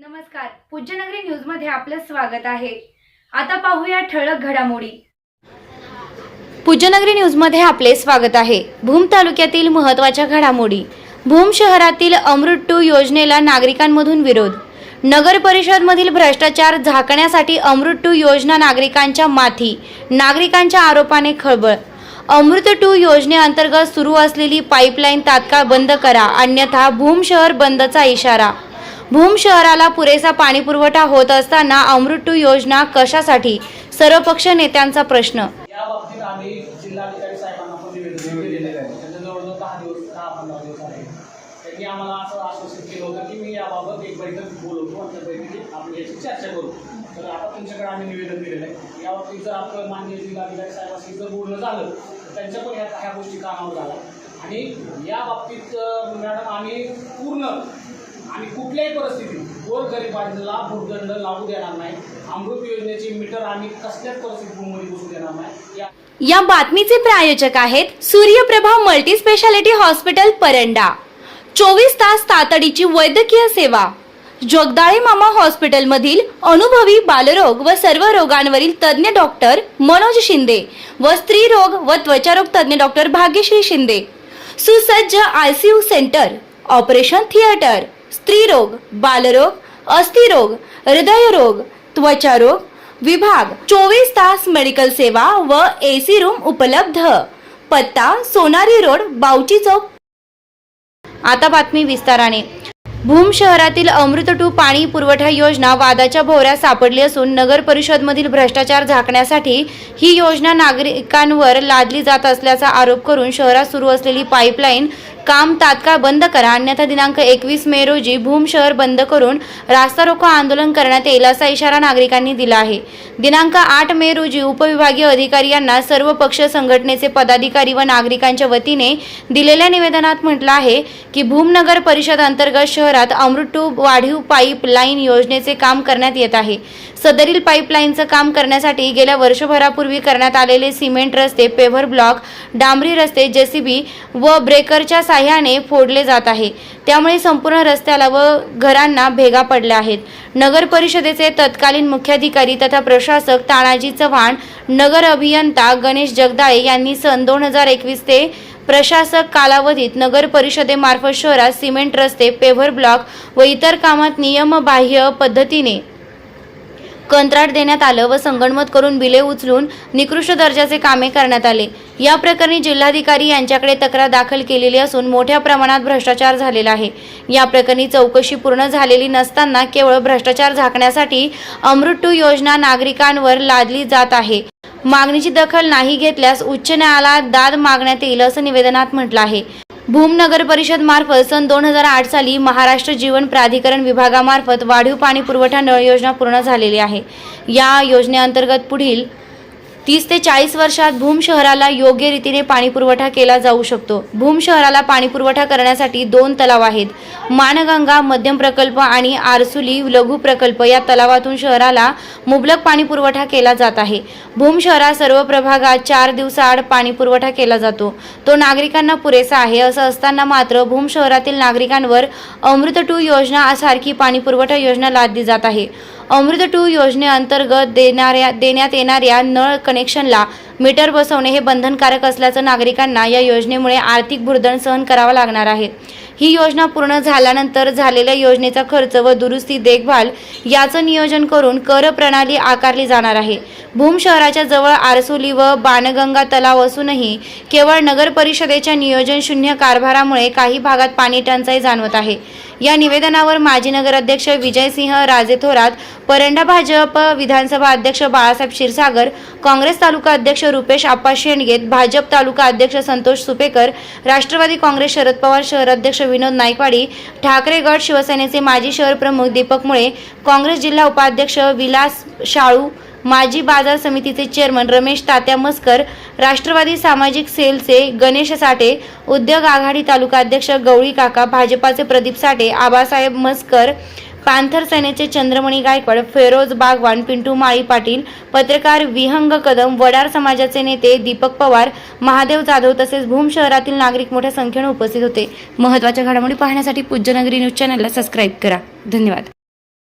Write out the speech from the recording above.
नमस्कार. पूज्यनगरी न्यूजमध्ये आपलं स्वागत आहे. आता पाहूया ठळक घडामोडी. पूज्यनगरी न्यूजमध्ये आपले स्वागत आहे. भूम तालुक्यातील महत्त्वाच्या घडामोडी. भूम शहरातील अमृत टू योजनेला नागरिकांमधून विरोध. नगर परिषद मधील भ्रष्टाचार झाकण्यासाठी अमृत टू योजना नागरिकांच्या माथी नागरिकांच्या आरोपाने खळबळ. अमृत टू योजनेअंतर्गत सुरू असलेली पाईपलाईन तात्काळ बंद करा अन्यथा भूम शहर बंदचा इशारा. भूम शहराला पुरेसा पाणीपुरवठा होत असताना अमृत टू योजना कशासाठी? सर्वपक्ष नेत्यांचा प्रश्न. त्यांच्या त्यांनी आम्हाला असं आश्वासित केलं होतं की मी याबाबत एक बैठक बोलवतो आणि त्या बैठकीत आपण याची चर्चा करू. तर आता तुमच्याकडे आम्ही निवेदन दिलेलं आहे. जर आपलं जिल्हाधिकारी साहेबांशी जर बोलणं झालं तर त्यांच्या पण ह्या ह्या गोष्टी कामावर झाल्या आणि या बाबतीत मॅडम आम्ही पूर्ण आणि कुठल्याही परिस्थितीत गोरगरिबांना भूदंड लागू देणार नाही. अमृत योजनेचे मीटर आम्ही कसल्याच परिस्थितीत बसू देणार नाही. या बातमीचे प्रायोजक आहेत Suryaprabha multi speciality hospital Paranda. चोवीस तास तातडीची वैद्यकीय सेवा. जगदाळे मामा हॉस्पिटलमधील अनुभवी बालरोग व सर्व रोगांवरील तज्ज्ञ डॉक्टर मनोज शिंदे व स्त्रीरोग व त्वचारोग तज्ज्ञ डॉक्टर भाग्यश्री शिंदे. सुसज्ज I C U centre operation theatre. स्त्रीरोग बालरोग अस्थिरोग हृदयरोग त्वचारोग विभाग चोवीस तास मेडिकल सेवा व एसी रूम उपलब्ध. पत्ता सोनारी रोड बावची चौक. आता बातमी विस्ताराने. भूम शहरातील अमृत टू पाणी पुरवठा योजना वादाच्या भोवऱ्यात सापडली असून नगर परिषदमधील भ्रष्टाचार झाकण्यासाठी ही योजना नागरिकांवर लादली जात असल्याचा आरोप करून शहरात सुरू असलेली पाईपलाईन काम तात्काळ बंद करा. अन्यथा दिनांक एकवीस मे रोजी भूम शहर बंद करून रास्ता रोको आंदोलन करण्यात येईल असा इशारा नागरिकांनी दिला आहे. दिनांक आठ मे रोजी उपविभागीय अधिकारी यांना सर्व पक्ष संघटनेचे पदाधिकारी व नागरिकांच्या वतीने दिलेल्या निवेदनात म्हटलं आहे की भूमनगर परिषद अंतर्गत शहरात अमृत टू वाढीव पाईप लाईन योजनेचे काम करण्यात येत आहे. सदरील पाईपलाईनचं काम करण्यासाठी गेल्या वर्षभरापूर्वी करण्यात आलेले सिमेंट रस्ते पेव्हर ब्लॉक डांबरी रस्ते जेसीबी व ब्रेकरच्या साह्याने फोडले जात आहे. त्यामुळे संपूर्ण रस्त्याला व घरांना भेगा पडल्या आहेत. नगर परिषदेचे तत्कालीन मुख्याधिकारी तथा प्रशासक तानाजी चव्हाण नगर अभियंता गणेश जगदाळे यांनी सन दोन हजार एकवीस ते प्रशासक कालावधीत नगर परिषदेमार्फत शहरात सिमेंट रस्ते पेव्हर ब्लॉक व इतर कामात नियमबाह्य पद्धतीने कंत्राट देण्यात आलं व संगणमत करून बिले उचलून निकृष्ट दर्जाचे कामे करण्यात आले. या प्रकरणी जिल्हाधिकारी यांच्याकडे तक्रार दाखल केलेली असून मोठ्या प्रमाणात भ्रष्टाचार झालेला आहे. या प्रकरणी चौकशी पूर्ण झालेली नसताना केवळ भ्रष्टाचार झाकण्यासाठी अमृत टू योजना नागरिकांवर लादली जात आहे. मागणीची दखल नाही घेतल्यास उच्च न्यायालयात दाद मागण्यात येईल असं निवेदनात म्हटलं आहे. भूम नगर परिषद मार्फत सन दोन हजार आठ साली महाराष्ट्र जीवन प्राधिकरण विभागामार्फत वाढीव पाणी पुरवठा नळ योजना पूर्ण झालेली आहे. या योजनेअंतर्गत पुढील तीस ते चाळीस वर्षात भूम शहराला योग्य रीतीने पाणी पुरवठा केला जाऊ शकतो. भूम शहराला पाणी पुरवठा करण्यासाठी दोन तलाव आहेत. मानगंगा मध्यम प्रकल्प आणि आरसुली लघु प्रकल्प या तलावातून शहराला मुबलक पाणी पुरवठा केला जात आहे. भूम शहरात सर्व प्रभागात चार दिवसाआड पाणी पुरवठा केला जातो. तो नागरिकांना पुरेसा आहे असं असताना मात्र भूम शहरातील नागरिकांवर अमृत टू योजना सारखी पाणी पुरवठा योजना लादली जात आहे. अमृत टू योजनेअंतर्गत देणाऱ्या देण्यात येणाऱ्या नळ कनेक्शनला मीटर बसवणे हे बंधनकारक असल्याचं नागरिकांना या योजनेमुळे आर्थिक भुर्दण सहन करावा लागणार आहे. ही योजना पूर्ण झाल्यानंतर झालेल्या योजनेचा खर्च व दुरुस्ती देखभाल याचं नियोजन करून कर प्रणाली आकारली जाणार आहे. भूम शहराच्या जवळ आरसोली व बाणगंगा तलाव असूनही केवळ नगर परिषदेच्या नियोजन शून्य कारभारामुळे काही भागात पाणी टंचाई जाणवत आहे. या निवेदनावर माजी नगराध्यक्ष विजयसिंह राजे थोरात परंडा भाजप विधानसभा अध्यक्ष बाळासाहेब क्षीरसागर काँग्रेस तालुका अध्यक्ष रुपेश आप्पा शेंडगेत भाजप तालुका अध्यक्ष संतोष सुपेकर राष्ट्रवादी काँग्रेस शरद पवार शहर अध्यक्ष विनोद नायकवाडी ठाकरे गट शिवसेनेचे माजी शहर प्रमुख दीपक मुळे काँग्रेस जिल्हा उपाध्यक्ष विलास शाळू माजी बाजार समितीचे चेअरमन रमेश तात्या मस्कर राष्ट्रवादी सामाजिक सेलचे गणेश साठे उद्योग आघाडी तालुका अध्यक्ष गवळी काका भाजपाचे प्रदीप साठे आबासाहेब मस्कर पॅन्थर सेनेचे चंद्रमणी गायकवाड फेरोज बागवान पिंटू माळी पाटील पत्रकार विहंग कदम वडार समाजाचे नेते दीपक पवार महादेव जाधव तसेच भूम शहरातील नागरिक मोठ्या संख्येने उपस्थित होते. महत्त्वाच्या घडामोडी पाहण्यासाठी पूज्यनगरी न्यूज चॅनलला सबस्क्राईब करा. धन्यवाद.